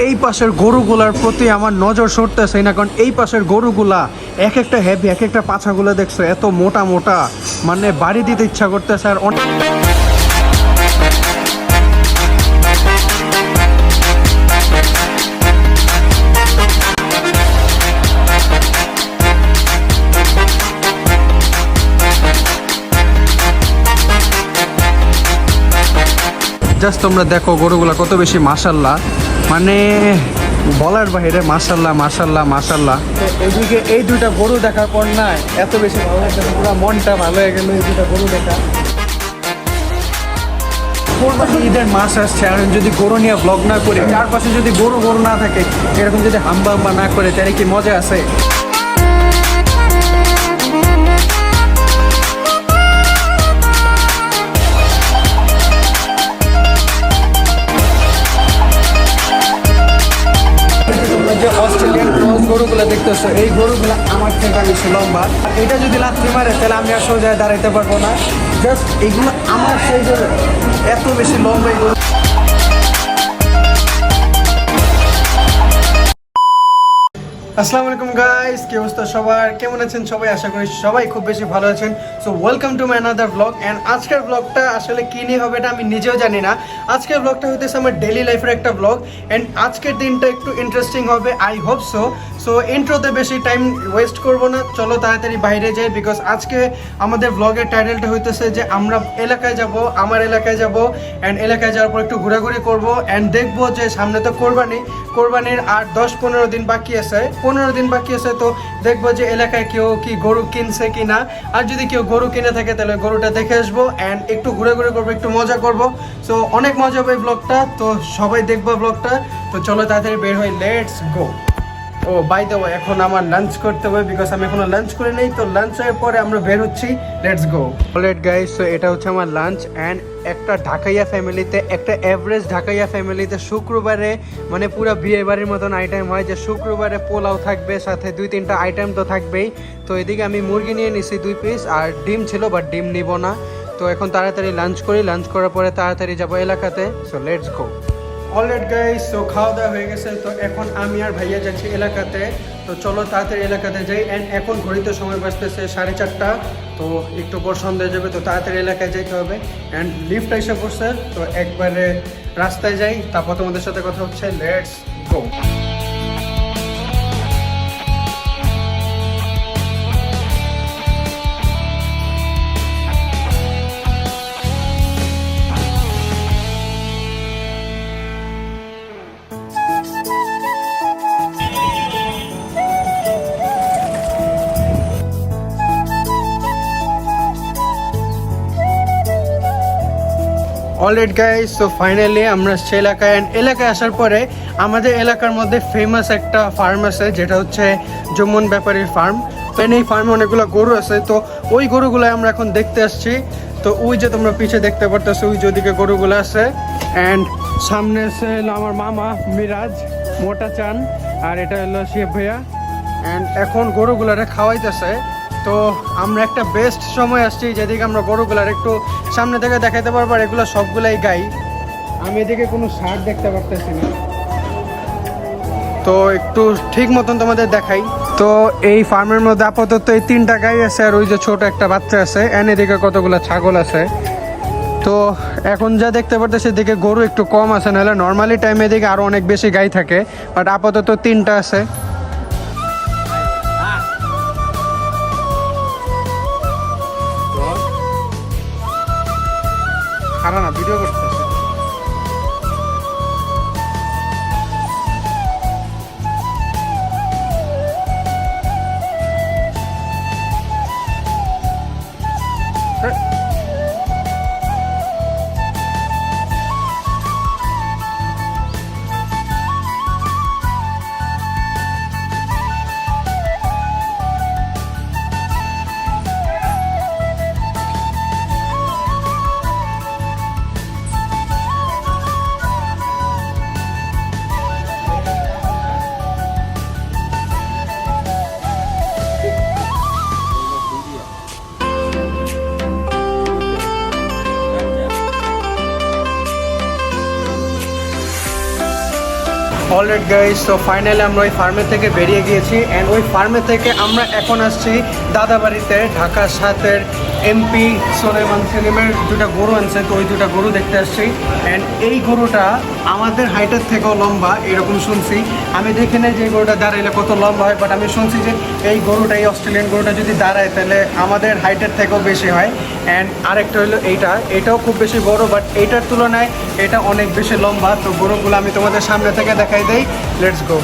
এই পাশের গরুগুলার প্রতি আমার নজর সরতেছে না, কারণ এই পাশের গরুগুলা এক একটা হেভি এক একটা পাছাগুলো দেখছ, এত মোটা মোটা মানে বাড়ি দিতে ইচ্ছা করতেছে আর অনেক জাস্ট তোমরা দেখো গরুগুলা কত বেশি মাসাল্লাহ মানে বলার বাইরে মাসাল্লাহ মাসাল্লাহ মাসাল্লাহ এদিকে এই দুইটা গরু দেখার পর না এত বেশি ভালো লাগছে পুরো মনটা ভালো হয়ে গেল এই দুইটা গরু দেখা। কোরবানি ঈদের মাস আসছে আর যদি গরু নিয়ে ব্লগ না করে চারপাশে যদি গরু গরু না থাকে এরকম যদি হাম্বা হাম্বা না করে তাহলে কি মজা আছে? গরুগুলো দেখতেছো, এই গরুগুলো আমার থেকে বেশি লম্বা। আর এটা যদি লাথি মারে, তাহলে আমি আর সোজায় দাঁড়াইতে পারব না। জাস্ট এগুলো আমার সেই এত বেশি লম্বা এই গরু আসসালামু আলাইকুম গাইস কি অবস্থা সবার? কেমন আছেন সবাই? আশা করি সবাই খুব বেশি ভালো আছেন। So welcome to my another blog and আজকের ব্লগটা আসলে কী নিয়ে হবে এটা আমি নিজেও জানি না। আজকের ব্লগটা হইতেছে আমার ডেলি লাইফের একটা ব্লগ অ্যান্ড আজকের দিনটা একটু ইন্টারেস্টিং হবে আই হোপ সো সো ইন্ট্রোতে বেশি টাইম ওয়েস্ট করব না। চলো তাড়াতাড়ি বাইরে যাই বিকজ আজকে আমাদের ব্লগের টাইটেলটা হইতেছে যে আমরা এলাকায় যাব, আমার এলাকায় যাব অ্যান্ড এলাকায় যাওয়ার পর একটু ঘোরাঘুরি করব অ্যান্ড দেখব যে সামনে তো কোরবানি, কোরবানির আর দশ পনেরো দিন বাকি আছে। পনেরো দিন বাকি আছে, তো দেখব যে এলাকায় কেউ কি গরু কিনছে কি না আর যদি কেউ গরু কিনে থাকে, তাহলে গরুটা দেখে আসব অ্যান্ড একটু ঘুরে ঘুরে করব, একটু মজা করব। সো অনেক মজা হবে ব্লগটা তো সবাই দেখব ব্লগটা তো চলো তাড়াতাড়ি বের হই let's go oh by the এখন আমার লাঞ্চ করতে হবে বিকজ আমি এখনও লাঞ্চ করে নেই, তো লাঞ্চ হওয়ার পরে আমরা বের হচ্ছি। Let's go alright guys so এটা হচ্ছে আমার লাঞ্চ অ্যান্ড একটা ঢাকাইয়া ফ্যামিলিতে একটা এভারেজ ঢাকাইয়া ফ্যামিলিতে শুক্রবারে মানে পুরো বিয়ে বাড়ির মতন আইটেম হয় যে শুক্রবারে পোলাও থাকবে, সাথে দুই তিনটা আইটেম তো থাকবেই। তো এদিকে আমি মুরগি নিয়ে নিছি দুই পিস আর ডিম ছিল বাট ডিম নিব না। তো এখন তাড়াতাড়ি লাঞ্চ করি লাঞ্চ করার পরে তাড়াতাড়ি যাব এলাকাতে so let's go alright guys তো খাওয়া দাওয়া হয়ে গেছে, তো এখন আমি আর ভাইয়া যাচ্ছি এলাকাতে। তো চলো তাড়াতাড়ি এলাকাতে যাই অ্যান্ড এখন ঘড়িতে সময় বাঁচতেছে সাড়ে চারটা, তো একটু পর সন্ধ্যা যাবে, তো তাড়াতাড়ি এলাকায় যেতে হবে। অ্যান্ড লিফ্ট এসে পড়ছে, তো একবারে রাস্তায় যাই, তারপর তোমাদের সাথে কথা হচ্ছে let's go alright guys so finally আমরা সে এলাকায় এলাকায় আসার পরে আমাদের এলাকার মধ্যে ফেমাস একটা ফার্ম আছে, যেটা হচ্ছে যমুন ব্যাপারীর ফার্ম তো এই ফার্মে অনেকগুলো গরু আছে, তো ওই গরুগুলো আমরা এখন দেখতে আসছি। তো ওই যে তোমরা পিছে দেখতে পারতেছো, ওই যে ওদিকে গরুগুলো আছে। অ্যান্ড সামনে আছে আমার মামা মিরাজ, মোটা চান, আর এটা হলো শিব ভাইয়া। অ্যান্ড এখন গরুগুলারে খাওয়াইতেছে। তো আমরা একটা বেস্ট সময় আসছি, যেদিকে আমরা গরুগুলার একটু সামনে থেকে দেখাতে পারব আর এগুলো সবগুলাই গাই। আমি এদিকে কোনো সার দেখতে পারতেছি না। তো একটু ঠিক মতন তোমাদের দেখাই। তো এই ফার্মের মধ্যে আপাতত এই তিনটা গাই আছে আর ওই যে ছোট একটা বাচ্চা আছে এন এদিকে কতগুলো ছাগল আছে। তো এখন যা দেখতে পারতেছি এদিকে গরু একটু কম আছে, নাহলে নর্মালি টাইমে এদিকে আরও অনেক বেশি গাই থাকে বাট আপাতত তিনটা আছে। খারা না ভিডিও করতেছে অলরেড গাইজ তো ফাইনালি আমরা ওই ফার্মে থেকে বেরিয়ে গিয়েছি অ্যান্ড ওই ফার্মে থেকে আমরা এখন আসছি দাদাবাড়িতে ঢাকা সাতের এমপি সোলেমান সেলিমের দুটা গরু আনছে, তো ওই দুটা গরু দেখতে আসছি। অ্যান্ড এই গরুটা আমাদের হাইটের থেকেও লম্বা, এরকম শুনছি। আমি দেখি না যে গরুটা দাঁড়াইলে কত লম্বা হয় বাট আমি শুনছি যে এই গরুটা, এই অস্ট্রেলিয়ান গরুটা যদি দাঁড়ায়, তাহলে আমাদের হাইটের থেকেও বেশি হয়। অ্যান্ড আরেকটা হলো এইটা, এটাও খুব বেশি বড় বাট এইটার তুলনায় এটা অনেক বেশি লম্বা। তো গরুগুলো আমি তোমাদের সামনে থেকে দেখাই দেই। Let's go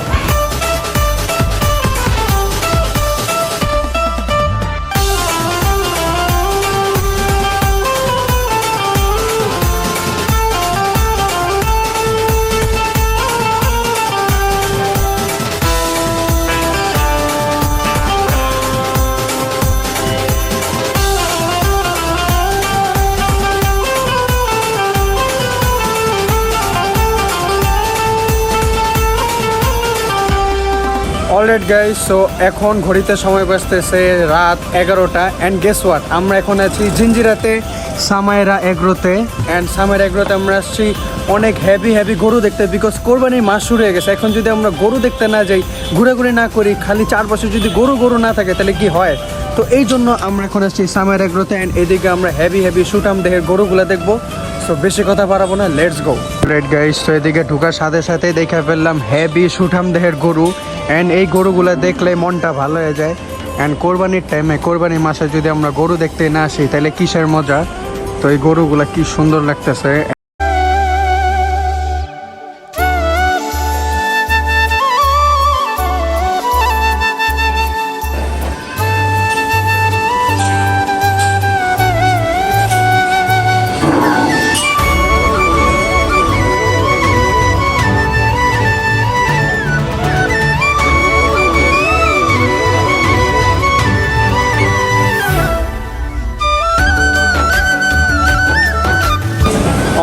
alright guys so এখন ঘড়িতে সময় বাজতেছে রাত এগারোটা। অ্যান্ড গেস ওয়াট আমরা এখন আছি জিঞ্জিরাতে, সামাইরা এগ্রোতে। অ্যান্ড সামাইরা এগ্রোতে আমরা আসছি অনেক হেভি হেভি গরু দেখতে বিকজ কোরবানির মাস শুরু হয়ে গেছে। এখন যদি আমরা গরু দেখতে না যাই ঘুরে না করি, খালি চার বছর যদি গরু গরু না থাকে, তাহলে কি হয়? তো এই জন্য আমরা এখন আসছি সামাইরা এগ্রোতে অ্যান্ড এদিকে আমরা হেভি হেভি সুটাম দেহের গরুগুলো দেখব। সো বেশি কথা বাড়াবো না লেটস গো রেড গাইস তো এদিকে ঢুকার সাথে সাথে দেখে ফেললাম হেভি সুঠাম দেহের গরু অ্যান্ড এই গরুগুলো দেখলে মনটা ভালো হয়ে যায়। অ্যান্ড কোরবানির টাইমে কোরবানির মাসে যদি আমরা গরু দেখতে না আসি, তাহলে কিসের মজা? তো এই গরুগুলা কি সুন্দর লাগতেছে।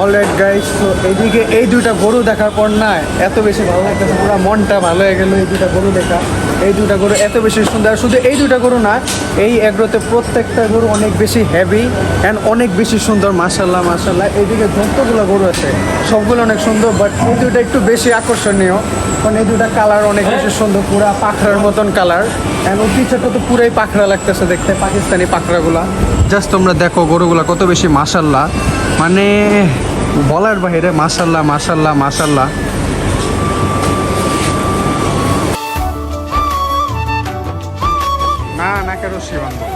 অলরেড গাইস তো এইদিকে এই দুইটা গরু দেখার পর না, এত বেশি ভালো লাগতেছে, পুরো মনটা ভালো হয়ে গেল এই দুটা গরু দেখা। এই দুটা গরু এত বেশি সুন্দর। শুধু এই দুইটা গরু না, এই এগ্রোতে প্রত্যেকটা গরু অনেক বেশি হেভি অ্যান্ড অনেক বেশি সুন্দর মাসাল্লাহ মাসাল্লাহ এইদিকে যতগুলো গরু আছে, সবগুলো অনেক সুন্দর বাট এই দুটা একটু বেশি আকর্ষণীয়। কারণ এই দুটা কালার অনেক বেশি সুন্দর, পুরা পাখরার মতন কালার অ্যান্ড ওর পিছনটা তো পুরাই পাখরা লাগতেছে দেখতে, পাকিস্তানি পাখরাগুলা। জাস্ট তোমরা দেখো গরুগুলা কত বেশি মাসাল্লাহ মানে বলার বাইরে মাসাল্লাহ মাসাল্লাহ মাসাল্লাহ রশ্মি বান্ধব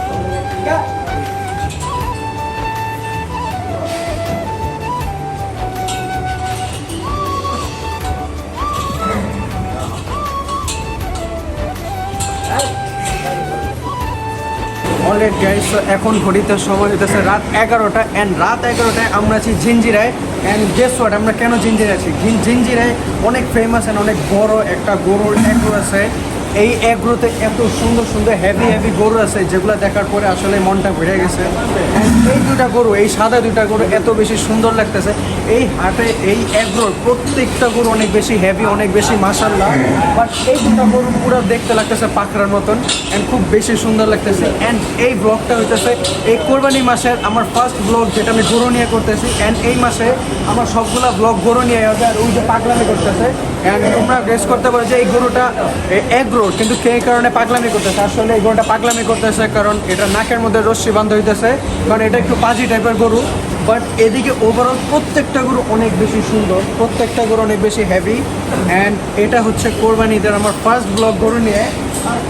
অলরেড গাইস এখন ঘড়িতে সময় হইতেছে রাত এগারোটা। অ্যান্ড রাত এগারোটায় আমরা আছি ঝিঞ্জিরায় অ্যান্ড গেস হোয়াট আমরা কেন জিঞ্জিরায় আছি? ঝিঞ্জিরায় অনেক ফেমাস অ্যান্ড অনেক বড় একটা গরুর এগ্রো আছে। এই এগ্রোতে এত সুন্দর সুন্দর হেভি হেভি গরু আছে, যেগুলো দেখার পরে আসলে মনটা ভরে গেছে। এই দুটা গরু, এই সাদা দুটা গরু এত বেশি সুন্দর লাগতেছে। এই হাটে এই এগ্রোর প্রত্যেকটা গরু অনেক বেশি হেভি অনেক বেশি মাসাল্লাহ বাট এই দুটা গরু পুরো দেখতে লাগতেছে পাখরার মতন অ্যান্ড খুব বেশি সুন্দর লাগতেছে। অ্যান্ড এই ব্লগটা হইতেছে, এই কোরবানি মাসের আমার ফার্স্ট ব্লগ যেটা আমি গরু নিয়ে করতেছি। অ্যান্ড এই মাসে আমার সবগুলা ব্লগ গরু নিয়ে হবে আর ওই যে পাগলামি করতেছে। অ্যান্ড তোমরা গেস করতে পারো যে এই গরুটা এগ্রো কিন্তু কে কারণে পাগলামি করতেছে? আসলে এই গরুটা পাগলামি করতেছে কারণ এটা নাকের মধ্যে রশ্মি বান্ধ হইতেছে। কারণ এটা একটু পাজি টাইপের গরু বাট এদিকে ওভারঅল প্রত্যেকটা গরু অনেক বেশি সুন্দর, প্রত্যেকটা গরু অনেক বেশি হেভি অ্যান্ড এটা হচ্ছে কোরবানি ঈদের আমার ফার্স্ট ব্লগ গরু নিয়ে।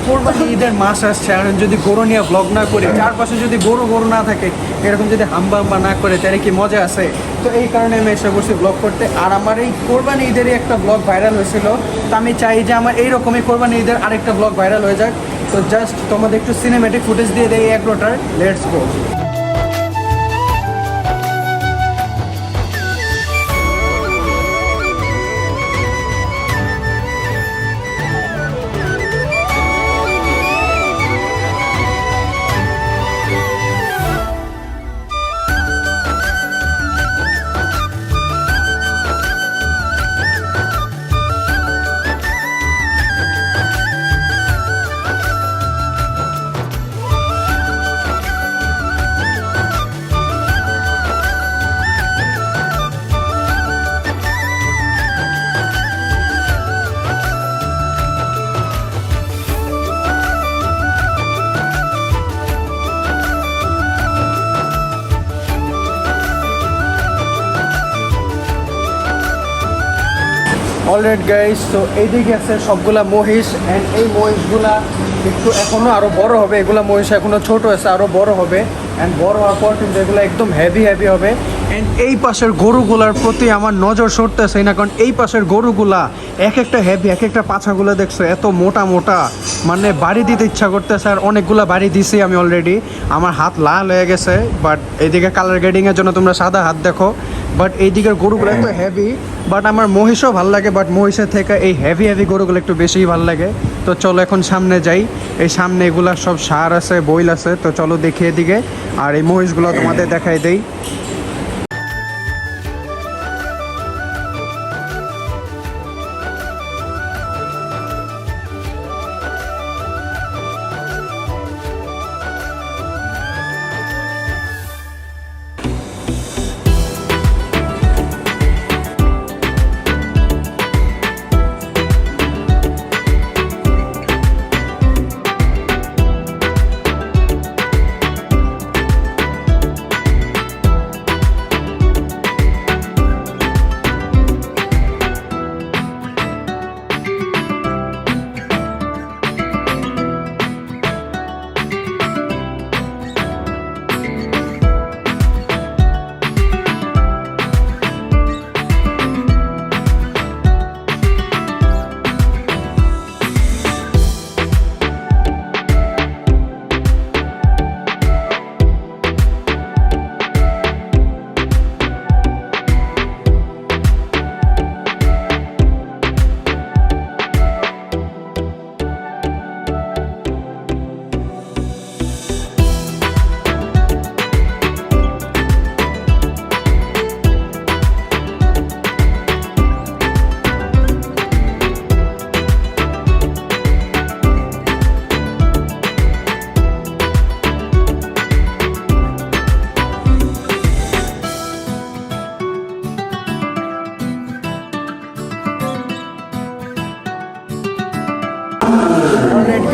কোরবানি ঈদের মাস আসছে আর যদি গরু নিয়ে ব্লগ না করি, চারপাশে যদি গরু গরু না থাকে, এরকম যদি হাম্বা হাম্বা না করে, তাহলে কি মজা আছে? তো এই কারণে আমি এসে বসে ব্লগ করতে, আর আমার এই কোরবানি ঈদেরই একটা ব্লগ ভাইরাল হয়েছিল। তো আমি চাই যে আমার এইরকমই কোরবানি ঈদের আরেকটা ব্লগ ভাইরাল হয়ে যাক। তো জাস্ট তোমাদের একটু সিনেমেটিক ফুটেজ দিয়ে দেয় এই এগ্রোটার লেটস গো অলরেড গাইস তো এইদিকে আছে সবগুলা মহিষ অ্যান্ড এই মহিষগুলা একটু এখনও আরও বড় হবে। এগুলা মহিষ এখনও ছোট আছে, আরও বড় হবে। অ্যান্ড বড় হওয়ার পর কিন্তু এগুলো একদম হেভি হেভি হবে। অ্যান্ড এই পাশের গরুগুলার প্রতি আমার নজর সরতেছে না, কারণ এই পাশের গরুগুলা এক একটা হেভি এক একটা পাছাগুলো দেখছ, এত মোটা মোটা। মানে বাড়ি দিতে ইচ্ছা করতেছে, আর অনেকগুলা বাড়ি দিছি আমি অলরেডি আমার হাত লাল হয়ে গেছে বাট এইদিকে কালার গ্রেডিংয়ের জন্য তোমরা সাদা হাত দেখো। বাট এই দিকের গরুগুলো এত হেভি বাট আমার মহিষও ভালো লাগে বাট মহিষের থেকে এই হেভি হেভি গরুগুলো একটু বেশিই ভালো লাগে। তো চলো এখন সামনে যাই। এই সামনে এগুলা সব সার আছে, বইল আছে, তো চলো দেখি এদিকে। আর এই মহিষগুলো তোমাদের দেখাই দেই।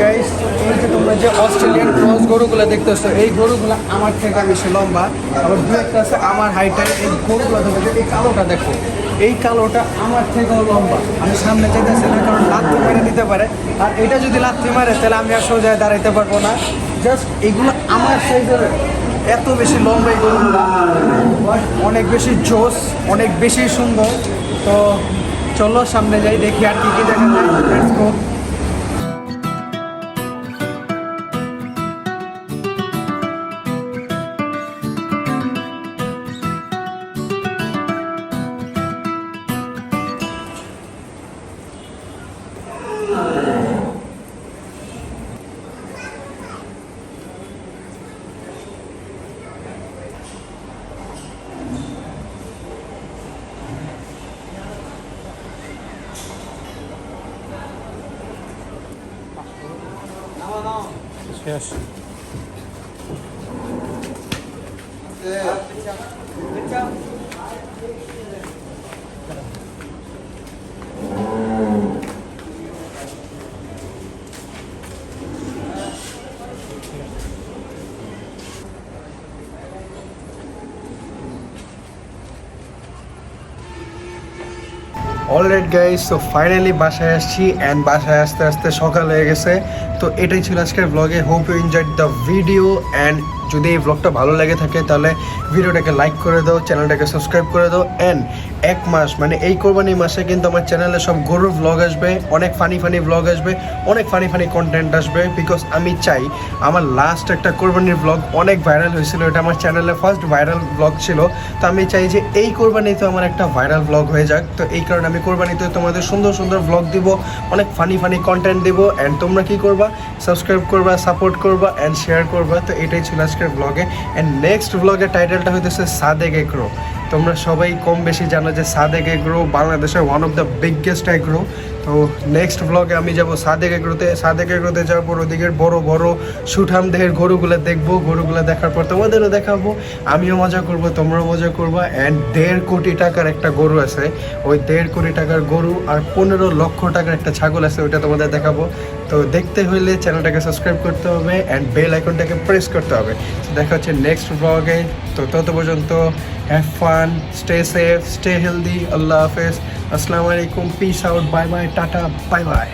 গাইস এই তোমরা যে অস্ট্রেলিয়ান ক্রস গরুগুলো দেখতেছো এই গরুগুলো আমার থেকে বেশি লম্বা, আবার দু একটা আছে আমার হাইটের এই গরুগুলো দেখো এই কালোটা দেখো, এই কালোটা আমার থেকেও লম্বা। আমি সামনে যেতেছি না, কারণ লাথি মেরে দিতে পারে। আর এটা যদি লাথি মারে, তাহলে আমি আর সোজায় দাঁড়াইতে পারব না। জাস্ট এগুলো আমার সাইজের এত বেশি লম্বা এই গরুগুলো। অনেক বেশি জোস, অনেক বেশি সুন্দর। তো চলো সামনে যাই, দেখি আর কি কি দেখা যায়। Yes. অলরেড গাইস তো ফাইনালি বাসায় আসছি অ্যান্ড বাসায় আসতে আসতে সকাল হয়ে গেছে। তো এটাই ছিল আজকের ব্লগে hope you enjoyed the video and যদি এই ব্লগটা ভালো লেগে থাকে, তাহলে ভিডিওটাকে লাইক করে দাও চ্যানেলটাকে সাবস্ক্রাইব করে দাও অ্যান্ড এক মাস মানে এই কোরবানি মাসে কিন্তু আমার চ্যানেলে সব গরুর ব্লগ আসবে, অনেক ফানি ফানি ব্লগ আসবে, অনেক ফানি ফানি কন্টেন্ট আসবে বিকজ আমি চাই আমার লাস্ট একটা কোরবানির ব্লগ অনেক ভাইরাল হয়েছিল, এটা আমার চ্যানেলে ফার্স্ট ভাইরাল ব্লগ ছিল, তো আমি চাই যে এই কোরবানিতে আমার একটা ভাইরাল ব্লগ হয়ে যাক, তো এই কারণে আমি কোরবানিতে তোমাদের সুন্দর সুন্দর ব্লগ দিব, অনেক ফানি ফানি কন্টেন্ট দিব অ্যান্ড তোমরা কি করবা? সাবস্ক্রাইব করবা সাপোর্ট করবা অ্যান্ড শেয়ার করবা, তো এটাই ছিল আজকের ব্লগে অ্যান্ড নেক্সট ব্লগের টাইটেলটা হইতেছে সাদেক এগ্রো তোমরা সবাই কম বেশি জানো যে সাদেক এগ্রো বাংলাদেশের one of the biggest agro. তো নেক্সট ব্লগে আমি যাব সাদেক এগ্রোতে। সাদেক এগ্রোতে যাওয়ার পর ওদিকের বড় বড় সুঠাম দেহের গরুগুলো দেখব, গরুগুলো দেখার পর তোমাদেরও দেখাবো। আমিও মজা করব, তোমরাও মজা করব। অ্যান্ড দেড় কোটি টাকার একটা গরু আছে। ওই দেড় কোটি টাকার গরু আর পনেরো লক্ষ টাকার একটা ছাগল আছে, ওইটা তোমাদের দেখাবো। তো দেখতে হলে চ্যানেলটাকে সাবস্ক্রাইব করতে হবে অ্যান্ড বেল আইকনটাকে প্রেস করতে হবে। দেখা হচ্ছে নেক্সট ব্লগে তো তত পর্যন্ত have fun stay safe stay healthy আল্লাহ হাফেজ আসসালামু আলাইকুম peace out bye bye tata bye bye